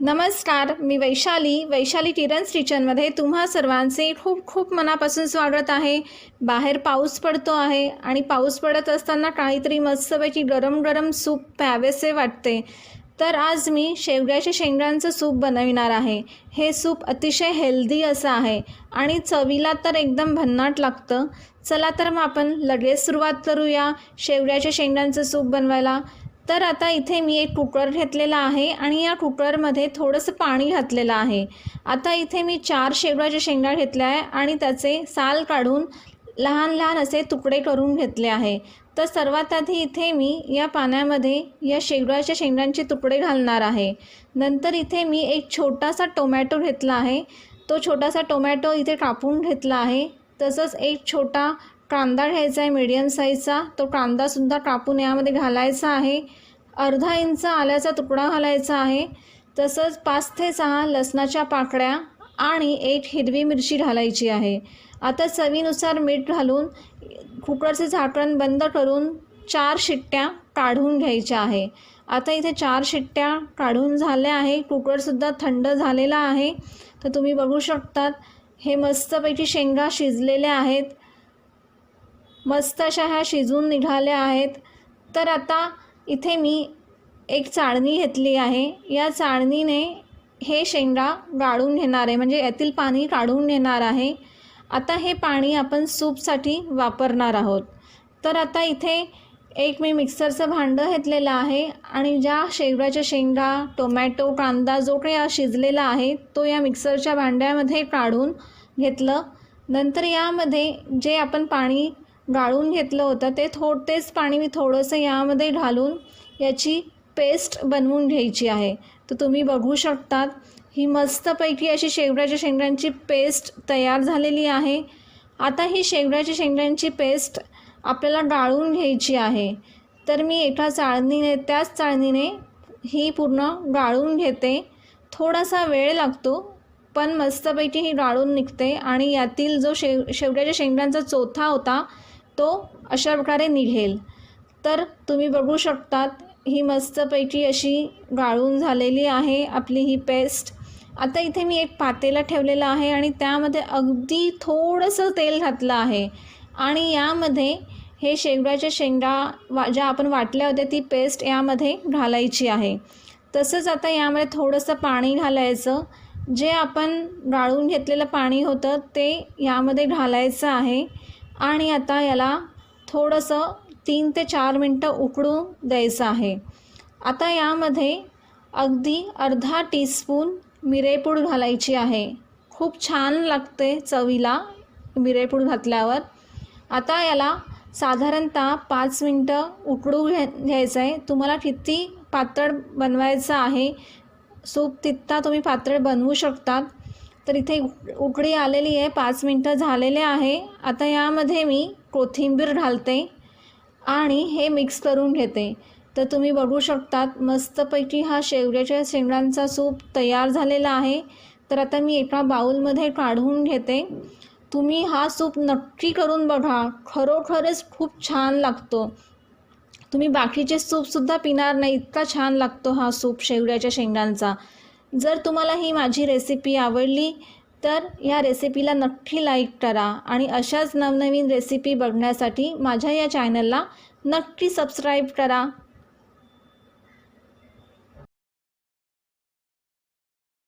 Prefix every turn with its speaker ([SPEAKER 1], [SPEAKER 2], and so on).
[SPEAKER 1] नमस्कार मी वैशाली. वैशाली टिरन्स किचनमध्ये तुम्हा सर्वांचे खूप खूप मनापासून स्वागत आहे. बाहेर पाऊस पडतो आहे आणि पाऊस पडत असताना काहीतरी मस्तपैकी गरम गरम सूप प्यावेसे वाटते. तर आज मी शेवग्याच्या शेंगांचं सूप बनविणार आहे. हे सूप अतिशय हेल्दी असं आहे आणि चवीला तर एकदम भन्नाट लागतं. चला तर मग आपण लगेच सुरुवात करूया शेवग्याच्या शेंगांचं सूप बनवायला. तर आता इथे मी एक कुकर घेतलेला आहे आणि या कुकरमध्ये थोडंसं पाणी घातलेलं आहे. आता इथे मी चार शेवगाच्या शेंगा घेतल्या आहे आणि त्याचे साल काढून लहान लहान असे तुकडे करून घेतले आहे. तर सर्वात आधी इथे मी या पाण्यामध्ये या शेवगाच्या शेंगांचे तुकडे घालणार आहे. नंतर इथे मी एक छोटासा टोमॅटो घेतला आहे. तो छोटासा टोमॅटो इथे कापून घेतला आहे. तसंच एक छोटा कांदा घ्यायचा आहे मीडियम साईजचा तो कांदासुद्धा कापून यामध्ये घालायचा आहे. अर्धा इंच आल्याचा तुकडा घालायचा आहे. तसंच पाच ते सहा लसणाच्या पाकळ्या आणि एक हिरवी मिरची घालायची आहे. आता चवीनुसार मीठ घालून कुकरचे झाकण बंद करून चार शिट्ट्या काढून घ्यायच्या आहे. आता इथे चार शिट्ट्या काढून झाल्या आहे. कुकरसुद्धा थंड झालेला आहे. तर तुम्ही बघू शकतात हे मस्तपैकी शेंगा शिजलेल्या आहेत. मस्त अशा ह्या शिजून निघाल्या आहेत. तर आता इथे मी एक चाळणी घेतली आहे. या चाळणीने हे शेंगा गाळून घेणार आहे. म्हणजे यातील पाणी काढून घेणार आहे. आता हे पाणी आपण सूपसाठी वापरणार आहोत. तर आता इथे एक मी मिक्सरचं भांडं घेतलेलं आहे आणि ज्या शेवग्याच्या शेंगा टोमॅटो कांदा जो काही हा शिजलेला आहे तो या मिक्सरच्या भांड्यामध्ये काढून घेतलं. नंतर यामध्ये जे आपण पाणी गाळून घेतलं होतं. ते थो तेच पाणी मी थोडंसं यामध्ये घालून याची पेस्ट बनवून घ्यायची आहे. तर तुम्ही बघू शकतात ही मस्तपैकी अशी शेवड्याच्या शेंगड्यांची पेस्ट तयार झालेली आहे. आता ही शेवड्याच्या शेंगड्यांची पेस्ट आपल्याला गाळून घ्यायची आहे. तर मी एका चाळणीने त्याच चाळणीने ही पूर्ण गाळून घेते. थोडासा वेळ लागतो पण मस्तपैकी ही गाळून निघते. आणि यातील जो शेव शेवड्याच्या शेंगांचा चोथा होता तो अशा प्रकारे निघेल. तर तुम्ही बघू शकतात ही मस्तपैकी अशी गाळून झालेली आहे आपली ही पेस्ट. आता इथे मी एक पातेला ठेवलेलं आहे आणि त्यामध्ये अगदी थोडंसं तेल घातलं आहे. आणि यामध्ये हे शेंगड्याच्या शेंगा वा ज्या आपण वाटल्या होत्या ती पेस्ट यामध्ये घालायची आहे. तसंच आता यामध्ये थोडंसं पाणी घालायचं. जे आपण गाळून घेतलेलं पाणी होतं ते यामध्ये घालायचं आहे. आणि आता याला थोडंसं तीन ते चार मिनटं उकळू द्यायचं आहे. आता यामध्ये अगदी अर्धा टीस्पून मिरेपूड घालायची आहे. खूप छान लागते चवीला मिरेपूड घातल्यावर. आता याला साधारणतः पाच मिनटं उकडू घ्या घ्यायचं आहे. तुम्हाला किती पातळ बनवायचं आहे सूप तितका तुम्ही पातळ बनवू शकतात. तर इथे उकडी आलेली आहे पाच मिनटं झालेले आहे. आता यामध्ये मी कोथिंबीर घालते आणि हे मिक्स करून घेते. तर तुम्ही बघू शकतात मस्तपैकी हा शेवग्याच्या शेंगांचा सूप तयार झालेला आहे. तर आता मी एका बाऊलमध्ये काढून घेते. तुम्ही हा सूप नक्की करून बघा खरोखरच खूप छान लागतो. तुम्ही बाकीचे सूपसुद्धा पिणार नाही इतका छान लागतो हा सूप शेवड्याच्या शेंगांचा जर तुम्हाला ही माझी रेसिपी आवडली तर या रेसिपीला नक्की लाईक करा आणि अशाच नवनवीन रेसिपी बघण्यासाठी माझ्या या चॅनलला नक्की सबस्क्राईब करा.